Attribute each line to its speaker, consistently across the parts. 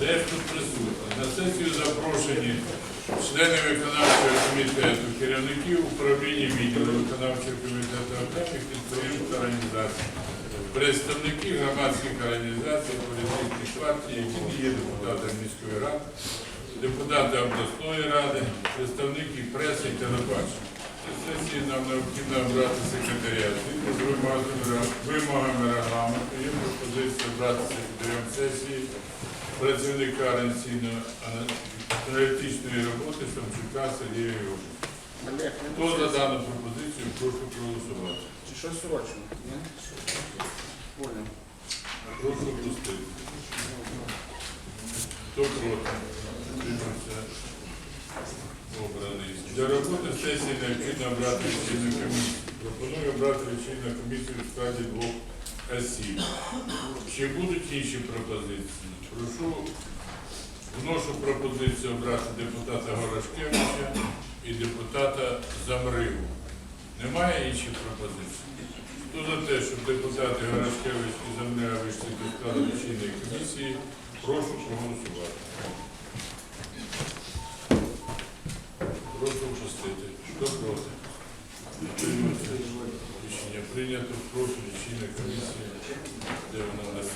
Speaker 1: Решта присутні. На сесію запрошені члени виконавчого комітету, керівників управління відділу виконавчого комітету окремих підприємств організацій, представники громадських організацій, політичних партій, які є депутатами міської ради, депутати обласної ради, представники преси і телебачення. Сесії нам необхідно обрати секретаря. Згідно з вимогами регламенту є пропозиція обрати секретарем сесії працівника організаційно-аналітичної роботи Самчука Сергія Йовича. Хто за дану пропозицію, прошу проголосувати.
Speaker 2: Чи щось срочно? Ні? Понял.
Speaker 1: Прошу пустити. Хто проти? Утримався. Обраний. Для роботи сесії необхідно обрати лічильну комісію. Пропоную обрати лічильну комісію в складі двох осіб. Чи будуть інші пропозиції? Прошу, вношу пропозицію обрати депутата Горошкевича і депутата Замриву. Немає інших пропозицій? Хто за те, щоб депутати Горошкевич і Замрива вийшли до складу лічильної комісії, прошу проголосувати. Прошу впустити. Хто проти? Рішення прийнято. Прошу лічильна комісії, Де вона нас?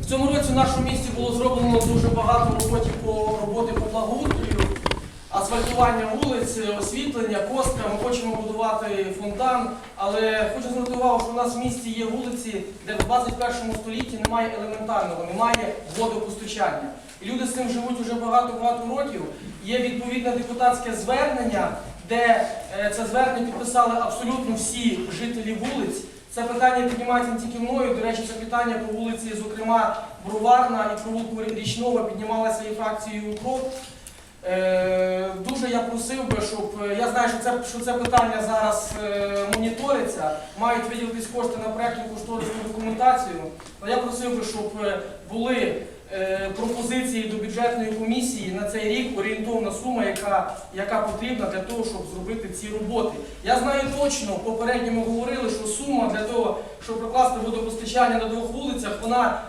Speaker 3: В цьому році в нашому місті було зроблено дуже багато роботи по роботи по благоустрою, асфальтування вулиць, освітлення, костка. Ми хочемо будувати фонтан. Але хочу звернути увагу, що у нас в місті є вулиці, де в 21 столітті немає елементарного, немає водопостачання. Люди з цим живуть вже багато-багато років. Є відповідне депутатське звернення, де е, це звернення підписали абсолютно всі жителі вулиць. Це питання піднімається не тільки мною. До речі, це питання по вулиці, зокрема, Броварна і провулку Річного піднімалася і фракцією УКРОП. Е, дуже я просив би, щоб е, я знаю, що це, що це питання зараз е, моніториться, мають виділитись кошти на проєктну кошторисну документацію. Але я просив би, щоб були пропозиції до бюджетної комісії на цей рік орієнтовна сума, яка, яка потрібна для того, щоб зробити ці роботи. Я знаю точно, попередньо ми говорили, що сума для того, щоб прокласти водопостачання на двох вулицях, вона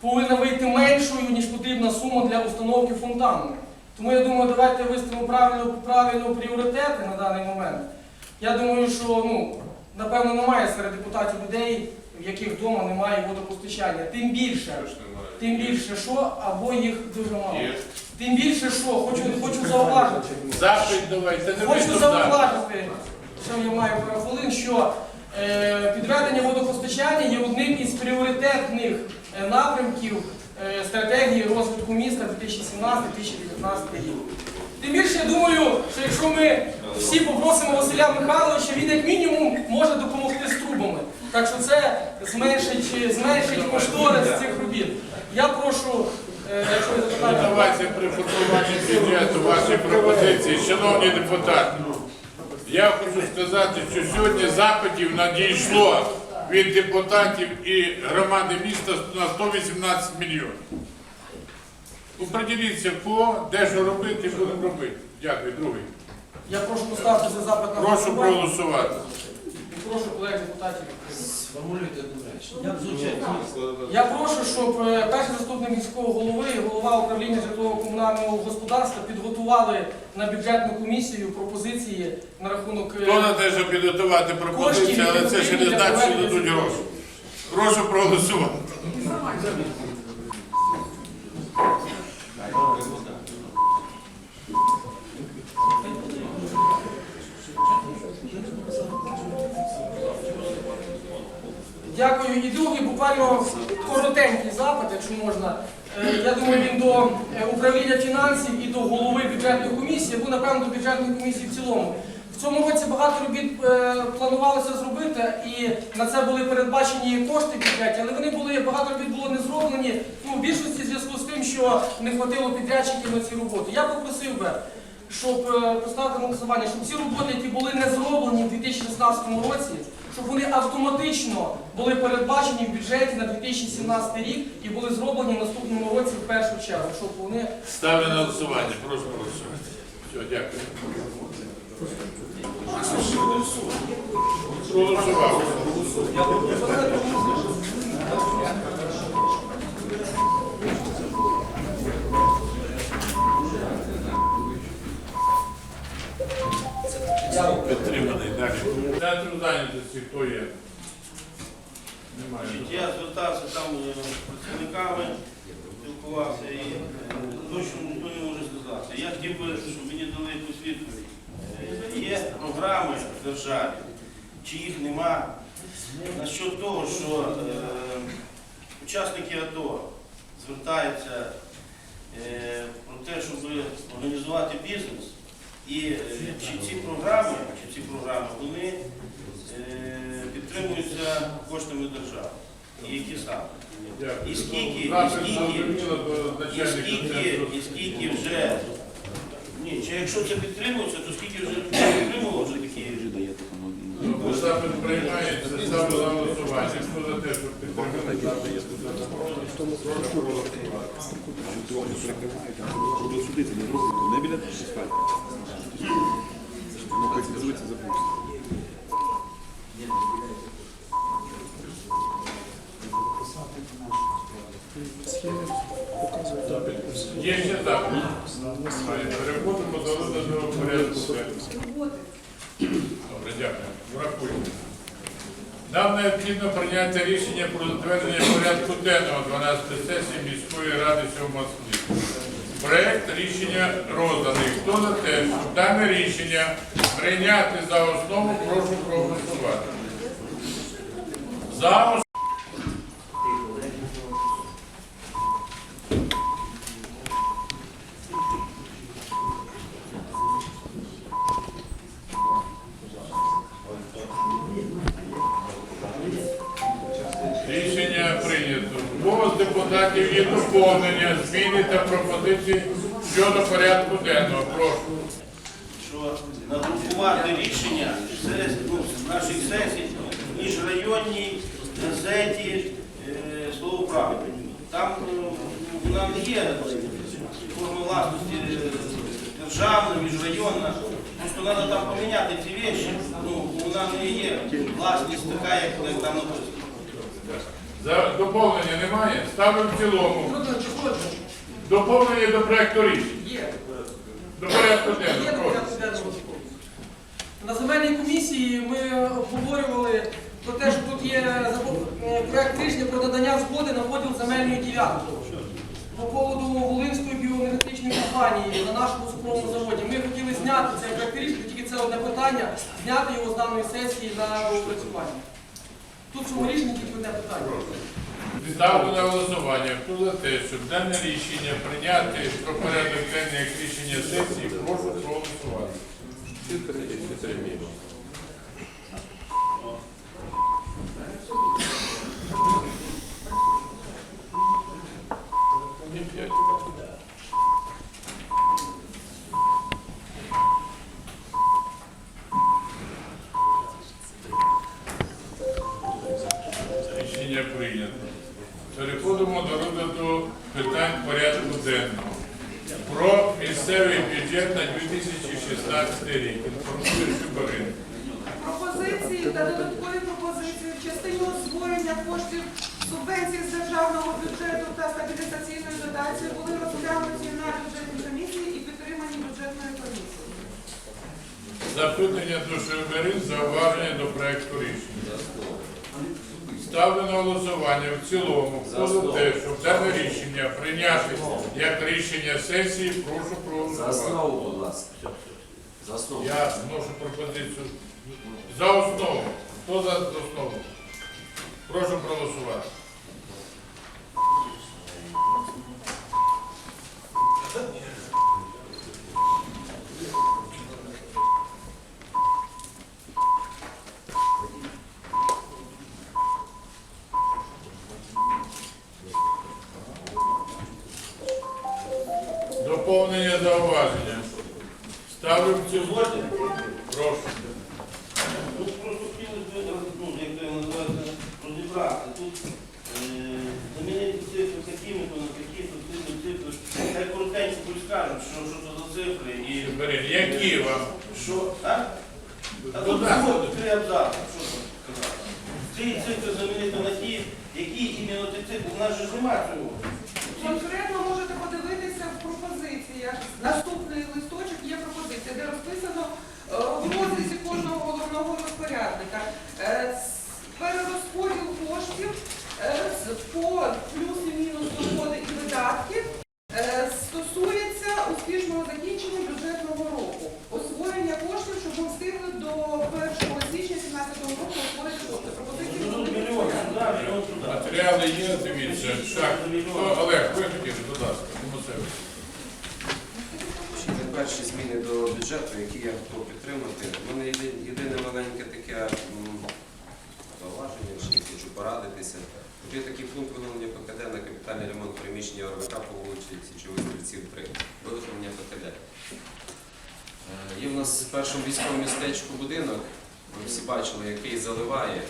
Speaker 3: повинна вийти меншою, ніж потрібна сума для установки фонтану. Тому я думаю, давайте виставимо правильно, правильно пріоритети на даний момент. Я думаю, що ну, напевно немає серед депутатів людей, в яких вдома немає водопостачання. Тим більше, тим більше що, або їх дуже мало. Тим більше що, хочу, хочу зауважити.
Speaker 1: Запит давайте, не
Speaker 3: Хочу зауважити, що я маю пару хвилин, що е, підведення водопостачання є одним із пріоритетних е, напрямків стратегії розвитку міста 2017-2019 рік. Тим більше, я думаю, що якщо ми всі попросимо Василя Михайловича, він як мінімум може допомогти з трубами. Так що це зменшить, зменшить кошторис цих робіт. Я прошу, е, якщо ви
Speaker 1: Ну. Давайте при формуванні бюджету ваші пропозиції, шановні депутати. Я хочу сказати, що сьогодні запитів надійшло від депутатів і громади міста на 118 мільйонів. Уприділіться кого, де що робити, будемо робити. Дякую, другий.
Speaker 3: Я прошу поставити за запит на
Speaker 1: Прошу
Speaker 3: голосування.
Speaker 1: проголосувати.
Speaker 3: І прошу колег депутатів.
Speaker 4: Сформулюйте
Speaker 3: Я прошу, щоб е, перший заступник міського голови і голова управління житлово-комунального господарства підготували на бюджетну комісію пропозиції на рахунок е,
Speaker 1: Хто на те, щоб підготувати пропозиції, але це ще не значить, що дадуть гроші. Прошу проголосувати.
Speaker 3: Дякую. І другий буквально коротенький запит, якщо можна. Е, Я думаю, він до е, управління фінансів і до голови бюджетної комісії, або напевно до бюджетної комісії в цілому. В цьому році багато робіт е, планувалося зробити, і на це були передбачені кошти бюджеті, але вони були багато робіт було не зроблені. Ну, в більшості в зв'язку з тим, що не хватило підрядчиків на ці роботи. Я попросив би, щоб поставити голосування, щоб ці роботи, які були не зроблені в 2016 році, щоб вони автоматично були передбачені в бюджеті на 2017 рік і були зроблені в наступному році в першу чергу, щоб вони
Speaker 1: Ставлю на голосування. Прошу голосувати. Все, дякую. Проголосував. Підтриманий. Далі. Центр зайнятості хто є? Немає.
Speaker 5: Я звертався там е, з працівниками, спілкувався і е, точно ніхто не може сказати. Я хотів би, щоб мені дали якусь відповідь. Е, Є програми в державі, чи їх нема, насчет того, що е, учасники АТО звертаються е, про те, щоб організувати бізнес. І е, чи ці програми, чи ці програми, вони е, підтримуються коштами держави. І які саме? І скільки, і скільки, І скільки, і скільки вже, ні, чи якщо це підтримується, то скільки вже підтримувало вже такі
Speaker 1: Ну, Запит приймається, на голосування. Хто за те, щоб підтримати запит? Прошу голосувати.
Speaker 6: прикривають, а щоб судити не зробити, не біля спальні.
Speaker 1: Є ще? Немає. Переходимо до розгляду порядку. Добре, дякую. Врахуємо. Нам необхідно прийняти рішення про затвердження порядку денного 12 сесії міської ради сьомого скликання. Проект рішення розданий. Хто за те, щоб дане рішення прийняти за основу, прошу проголосувати. За основу. Рішення прийнято. У кого з депутатів є доповнення, зміни та пропозиції щодо порядку денного. Прошу.
Speaker 5: що надрукувати рішення сесій, ну, наших сесій в міжрайонній газеті е, слово правди. Там е, вона не є форма власності е, міжрайонна. Просто треба там поміняти ці речі. Ну, вона не є власність така, як, як там написано.
Speaker 1: За доповнення немає? Ставимо в цілому. Доповнення до проекту рішення.
Speaker 3: Є.
Speaker 1: До порядку
Speaker 3: Є
Speaker 1: денного.
Speaker 3: на
Speaker 1: Прошу.
Speaker 3: земельній комісії ми обговорювали про те, що тут є закон- е, проект рішення про надання згоди на поділ земельної ділянки по поводу Волинської біоенергетичної компанії на нашому цукровому заводі. Ми хотіли зняти цей проект рішення, тільки це одне питання, зняти його з даної сесії на опрацювання. Тут в цьому рішенні тільки одне питання.
Speaker 1: Ставлю на голосування. Хто за те, щоб дане рішення прийняти про порядок денний як рішення сесії, прошу проголосувати. Ні, п'ять. Рішення прийнято. Переходимо до розгляду питань порядку денного. Про місцевий бюджет на 2016 рік. Інформує Шубарин.
Speaker 7: Пропозиції та додаткові пропозиції в частині освоєння коштів субвенцій з державного бюджету та стабілізаційної дотації були розглянуті на бюджетній комісії і підтримані бюджетною комісією.
Speaker 1: Запитання до Шубарин, зауваження до проекту рішення. Ставлю на голосування в цілому. Хто те, щоб дане рішення прийняти як рішення сесії, прошу
Speaker 4: За
Speaker 1: проголосувати.
Speaker 4: основу, будь ласка. За основу.
Speaker 1: Я вношу пропозицію за основу. Хто за основу? Прошу проголосувати. Доповнення зауваження. Ставлю в цілому.
Speaker 5: Згодні?
Speaker 1: Прошу.
Speaker 5: Ну, просто хотілося б, ну,
Speaker 1: Марин, які вам?
Speaker 5: Що? А? А тут
Speaker 1: Будь ласка.
Speaker 5: всього три абзаци. Що там сказати? Ці цифри замінити на ті, які іменно ті цифри. У нас же ж немає цього.
Speaker 7: Конкретно можете подивитися в пропозиціях. Наступний листочок є пропозиція, де розписано е, в розрізі кожного головного розпорядника. Е, с- Перерозподіл коштів е, з- по плюс і мінус доходи і видатки е, стосується успішного закінчення бюджетного року. Освоєння коштів, щоб ми встигли до 1 січня 2017 року освоїти кошти. Пропозиції
Speaker 5: Ну,
Speaker 7: будуть
Speaker 5: мільйон
Speaker 7: відстояти.
Speaker 5: сюди, мільйон сюди.
Speaker 1: Матеріали є, дивіться. Так, хто, Олег, ви хотіли, будь ласка, Тимосевич.
Speaker 4: Це перші зміни до бюджету, які я готов підтримати. У мене єди- єдине маленьке таке м, зауваження, що я хочу порадитися. Тут виновлення ПКД на капітальний ремонт приміщення ОРВК по вулиці Січових Стрільців 3. Виготовлення ПКД. Е, Є в нас в першому військовому містечку будинок, ви всі бачили, який заливає.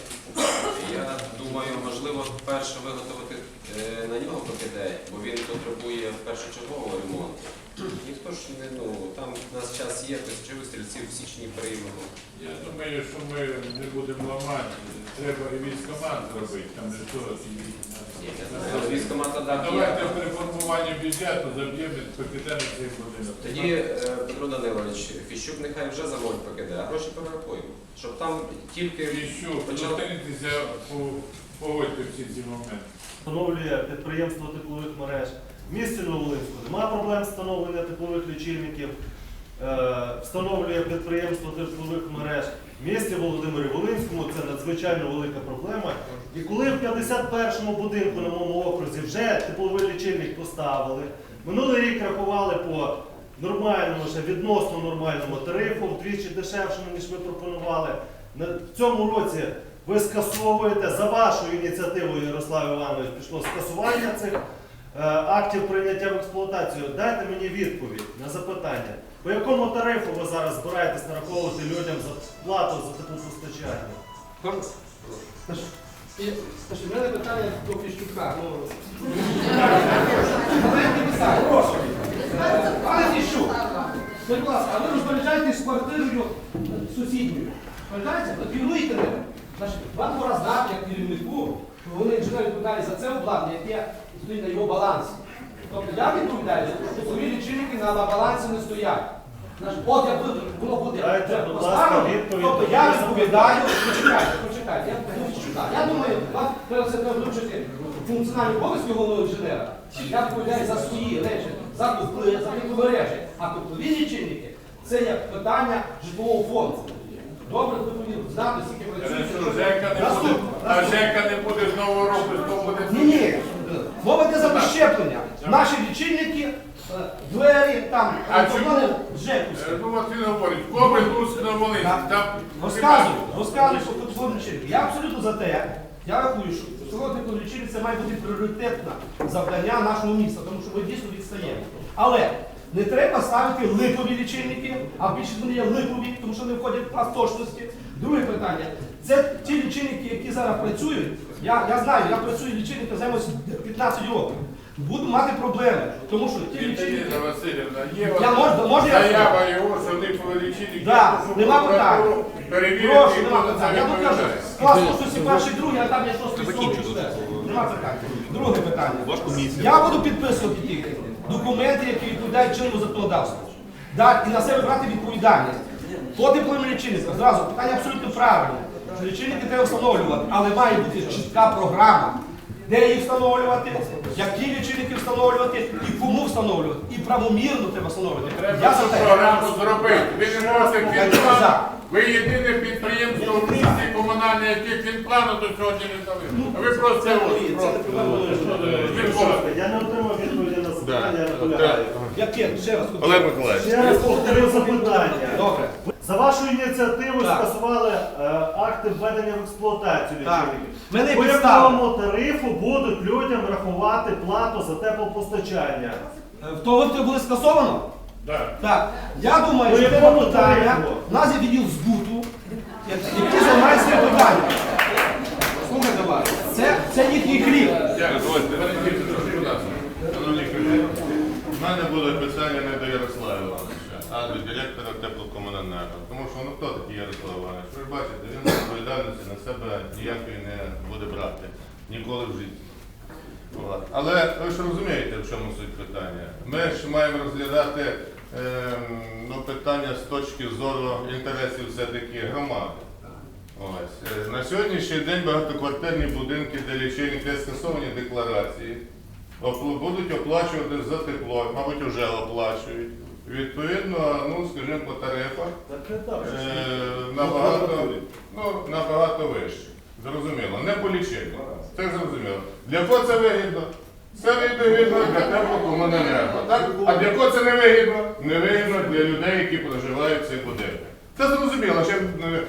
Speaker 4: Я думаю, можливо, перше виготовити е, на нього ПКД, бо він потребує першочергового ремонту. Ніхто ж не ну там у нас час є, то чи стрільців в січні приймемо.
Speaker 1: Я думаю, що ми не будемо ламати. Треба і військомат зробити, там не то.
Speaker 4: Військомата так
Speaker 1: Давайте при формуванні бюджету заб'ємо покидемо цей будинок.
Speaker 4: Тоді е, Петро Данилович, Фіщук нехай вже замовить ПКД, а гроші перерахуємо. Щоб там тільки
Speaker 1: що, зустріньтеся, по- погодьте всі ці моменти.
Speaker 8: встановлює підприємство теплових мереж. В місті Новолинську немає проблем встановлення теплових лічильників. Е, Встановлює підприємство теплових мереж. В місті Володимирі Волинському це надзвичайно велика проблема. І коли в 51-му будинку на моєму окрузі вже тепловий лічильник поставили, минулий рік рахували по нормальному, ще відносно нормальному тарифу, вдвічі дешевшому, ніж ми пропонували. В цьому році ви скасовуєте за вашою ініціативою, Ярослав Іванович, пішло скасування цих актів прийняття в експлуатацію. Дайте мені відповідь на запитання. По якому тарифу ви зараз збираєтесь нараховувати людям за плату за теплопостачання?
Speaker 2: Скажи, в мене питання до Фіщука. Ну. Пане Фіщук, будь ласка, а ви розпоряджаєтесь квартирою сусідньою. Пам'ятаєте? От керуйте ними. Вам пора знати, як керівнику, вони інженер відповідають за це обладнання, яке стоїть на його балансі. Тобто я відповідаю, що свої лічильники на балансі не стоять. От як воно буде поставлено, тобто я відповідаю, почекайте, почекайте, я буду чекати. Я думаю, вам треба це треба вивчити функціональні обов'язки головного інженера. Я відповідаю за свої речі, за купли, за тепломережі. А теплові лічильники це є питання житлового фонду. Добре, ви повинні знати, скільки працює.
Speaker 1: Що, Жека не буде, а Жека не буде з нового року, то буде.
Speaker 2: Ні, ні. Мова йде за дощеплення. Наші лічильники, е, двері, там,
Speaker 1: А
Speaker 2: кордони
Speaker 1: чому?
Speaker 2: Жеківські.
Speaker 1: Е, Ну от він говорить, кобри тут на Волині, там
Speaker 2: Розказую, розказую по тепловим лічильникам. Я абсолютно за те. Я рахую, що село теплолічильник це має бути пріоритетне завдання нашого міста, тому що ми дійсно відстаємо. Але не треба ставити липові лічильники, а більше вони є липові, тому що вони входять в клас точності. Друге питання. Це ті лічильники, які зараз працюють. Я, я знаю, я працюю лічильником, займаюся 15 років. Буду мати проблеми, тому що ті лічильники.
Speaker 1: Віталіна Васильівна, є
Speaker 2: Я можу- можу я
Speaker 1: заява його, що не повеличили.
Speaker 2: Да, нема питань. Прошу, нема
Speaker 1: хто за це
Speaker 2: питань. Я докажу.
Speaker 1: відповідає.
Speaker 2: Клас точності перший, другий, а там є шостий, сьомий, четвертий. Нема питань. Друге питання. Я буду підписувати тільки документи, які відповідають чинному законодавству. Да, і на себе брати відповідальність. По тепловим лічильникам, зразу, питання абсолютно правильне. Що Лічильники треба встановлювати, але має бути чітка програма. Де їх встановлювати, які лічильники встановлювати і кому встановлювати. І правомірно треба встановлювати.
Speaker 1: Треба
Speaker 2: Я за
Speaker 1: цю
Speaker 2: те.
Speaker 1: програму зробити. Ви не можете фінплан. Ви єдине підприємство в місті комунальне, яке фінплану до сьогодні не дали. А ви просто
Speaker 2: Це
Speaker 1: ось,
Speaker 2: не
Speaker 1: просто.
Speaker 8: Я не отримав відповіді запитання, я наполягаю.
Speaker 2: Яке? Ще раз.
Speaker 6: Олег Миколаївич.
Speaker 8: Ще раз повторю запитання.
Speaker 2: Добре.
Speaker 8: За вашою ініціативою
Speaker 2: Так.
Speaker 8: скасували е, акти введення в експлуатацію
Speaker 2: Так.
Speaker 8: лічильників.
Speaker 2: Мене
Speaker 8: По
Speaker 2: підставили.
Speaker 8: якому тарифу будуть людям рахувати плату за теплопостачання?
Speaker 2: В того ви були скасовано?
Speaker 1: Так.
Speaker 2: Так. Я думаю,
Speaker 8: По
Speaker 2: що це
Speaker 8: якому
Speaker 2: питання.
Speaker 8: тарифу?
Speaker 2: У нас є відділ збуту, який займається цим питанням. Слухайте вас, це, це їхній хліб.
Speaker 1: Дякую. Перейдіть, будь ласка. Шановні колеги, У мене буде питання не до Ярослава Івановича,
Speaker 9: а до директора теплокомуненерго. Тому що ну хто такий Ярослав Іванович? Ви ж бачите, він відповідальності на себе ніякої не буде брати ніколи в житті. От. Але ви ж розумієте, в чому суть питання. Ми ж маємо розглядати ем, ну, питання з точки зору інтересів все-таки громади. Ось. Е, На сьогоднішній день багатоквартирні будинки, де лічильники скасовані декларації, будуть оплачувати за тепло, мабуть, вже оплачують. Відповідно, ну, скажімо, по тарифах
Speaker 8: не
Speaker 9: е, набагато, ну, набагато вище. Зрозуміло. Не по лічильнику. Це зрозуміло. Для кого це вигідно? Це вигідно для теплокомуненерго. Так? А для кого це не вигідно? Не вигідно для людей, які проживають в цих будинках. Це зрозуміло, ще е, е,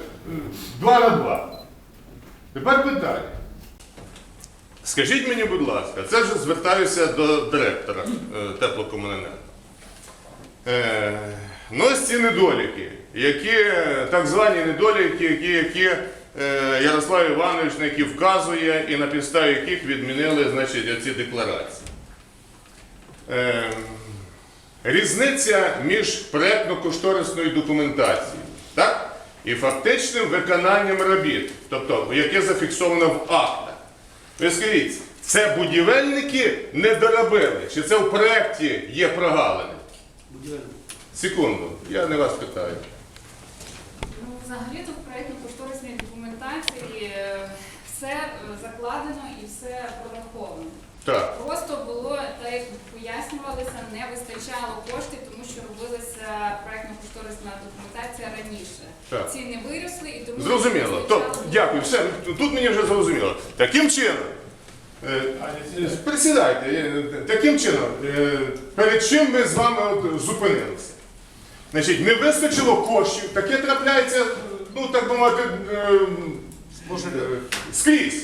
Speaker 9: два на два. Тепер питання. Скажіть мені, будь ласка, це вже звертаюся до директора е, теплокомуненерго. Е, ну, ось ці недоліки, які, так звані недоліки, які, які е, Ярослав Іванович на які вказує і на підставі яких відмінили значить, ці декларації. Різниця між проєктно-кошторисною документацією так, і фактичним виконанням робіт, тобто яке зафіксовано в актах. Ви скажіть, це будівельники не доробили, чи це в проєкті є прогалини? Будівельники. Секунду, я не вас питаю.
Speaker 10: Ну, взагалі-то в проєктно-кошторисній документації е, все е, закладено і все прораховано.
Speaker 9: Так.
Speaker 10: Просто було, так як пояснювалося, не вистачало коштів, тому що робилася проєктно-кошторисна документація раніше.
Speaker 9: Так.
Speaker 10: Ціни виросли і тому
Speaker 9: Зрозуміло.
Speaker 10: не
Speaker 9: То,
Speaker 10: вистачало.
Speaker 9: дякую, все, тут мені вже зрозуміло. Таким чином, е, е, присідайте, е, таким чином, е, перед чим ми з вами от зупинилися? Значить, не вистачило коштів, таке трапляється, ну так би мовити, е, е, скрізь.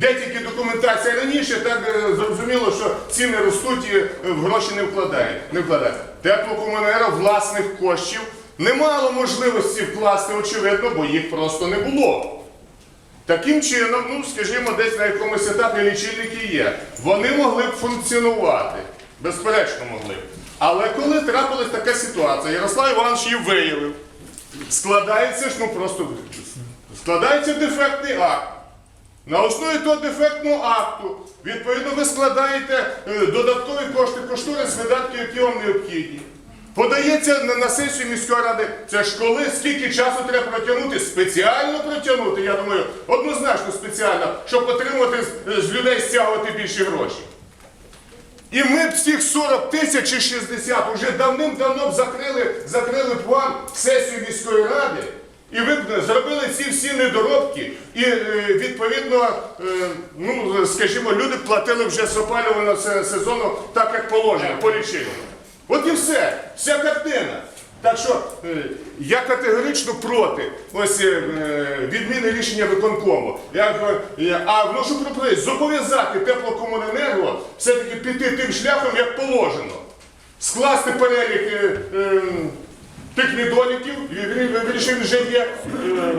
Speaker 9: Де тільки документація раніше, так е, зрозуміло, що ціни ростуть і е, гроші не вкладають. Не вкладають. Теплокомунера власних коштів не мало можливості вкласти, очевидно, бо їх просто не було. Таким чином, ну скажімо, десь на якомусь етапі лічильники є. Вони могли б функціонувати, безперечно могли б. Але коли трапилась така ситуація, Ярослав Іванович її виявив, складається ж, ну просто складається дефектний акт. На основі того дефектного акту, відповідно, ви складаєте е, додаткові кошти, кошторис видатки, які вам необхідні. Подається на, сесію міської ради. Це ж коли, скільки часу треба протягнути? Спеціально протягнути, я думаю, однозначно спеціально, щоб отримувати з, з людей стягувати більші гроші. І ми б всіх 40 тисяч і 60 вже давним-давно б закрили, закрили вам сесію міської ради. І ви зробили ці всі недоробки, і е, відповідно, е, ну скажімо, люди платили вже з опалювального сезону так, як положено, по лічильнику. От і все, вся картина. Так що е, я категорично проти ось відміни рішення виконкому. Я, а вношу пропозицію зобов'язати теплокомуненерго все-таки піти тим шляхом, як положено. Скласти перелік тих недоліків, вирішив вже є. е,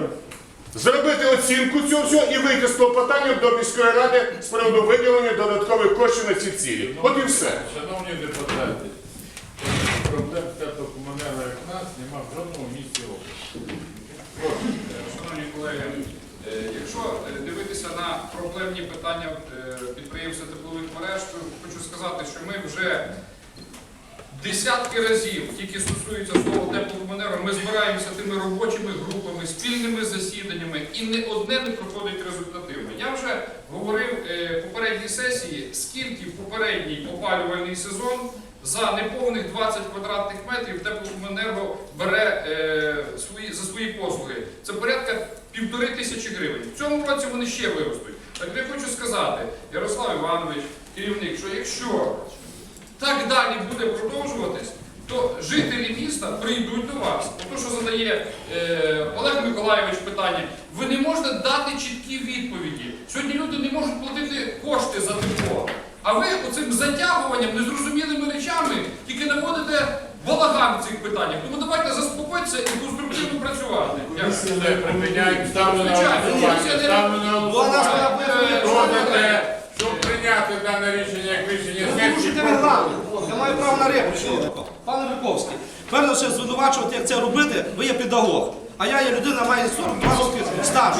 Speaker 9: Зробити оцінку цього всього і вийти з клопотанням до міської ради з приводу виділення додаткових коштів на ці цілі. От і все.
Speaker 1: Шановні депутати, проблем теплокомунера як нас нема в жодному місці області.
Speaker 11: Шановні колеги, е, якщо е, дивитися на проблемні питання підприємства теплових мереж, то хочу сказати, що ми вже десятки разів, тільки стосується слова теплокомунерго, ми збираємося тими робочими групами, спільними засіданнями, і не одне не проходить результативно. Я вже говорив е, попередній сесії, скільки в попередній опалювальний сезон за неповних 20 квадратних метрів теплокомунерго бере е, свої, за свої послуги. Це порядка півтори тисячі гривень. В цьому році вони ще виростуть. Так я хочу сказати, Ярослав Іванович, керівник, що якщо так далі буде продовжуватись, то жителі міста прийдуть до вас. Ото, що задає е, Олег Миколайович питання, ви не можете дати чіткі відповіді. Сьогодні люди не можуть платити кошти за тепло. А ви оцим затягуванням, незрозумілими речами тільки наводите балаган в цих питаннях. Тому давайте заспокойтеся і конструктивно працювати. Дякую.
Speaker 1: Все, припиняємо, ставлю на голосування.
Speaker 11: не-
Speaker 1: Ставлю на голосування. Те, прийняти дане рішення як рішення сесії?
Speaker 2: Порушуйте регламент. Я маю право на репліку. Пане Виковський, Перш за все звинувачувати, як це робити, ви є педагог. А я є людина, має 42 роки стажу.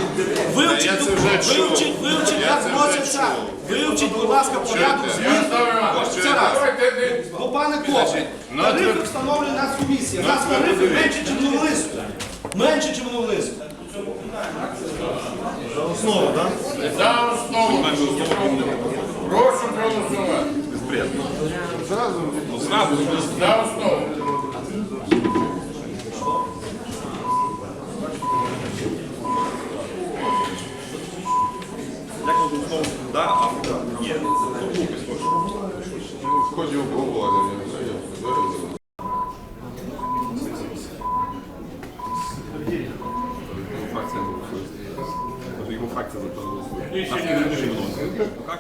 Speaker 2: Вивчіть,
Speaker 9: вже чув.
Speaker 2: вивчіть, вивчіть, як вноситься. Вивчіть, будь ласка, порядок змін. Ось це раз. Бо пане Клопе, тарифи встановлює нас комісія.
Speaker 9: на
Speaker 2: Нас тарифи менше, ніж Новолинську. Менше, ніж Новолинську.
Speaker 8: Основу, так?
Speaker 1: За основу. Прошу проголосувати. За основу.
Speaker 6: Як можна знову да, а ні.
Speaker 9: В ході обговорення.
Speaker 6: Фракція голосує. Його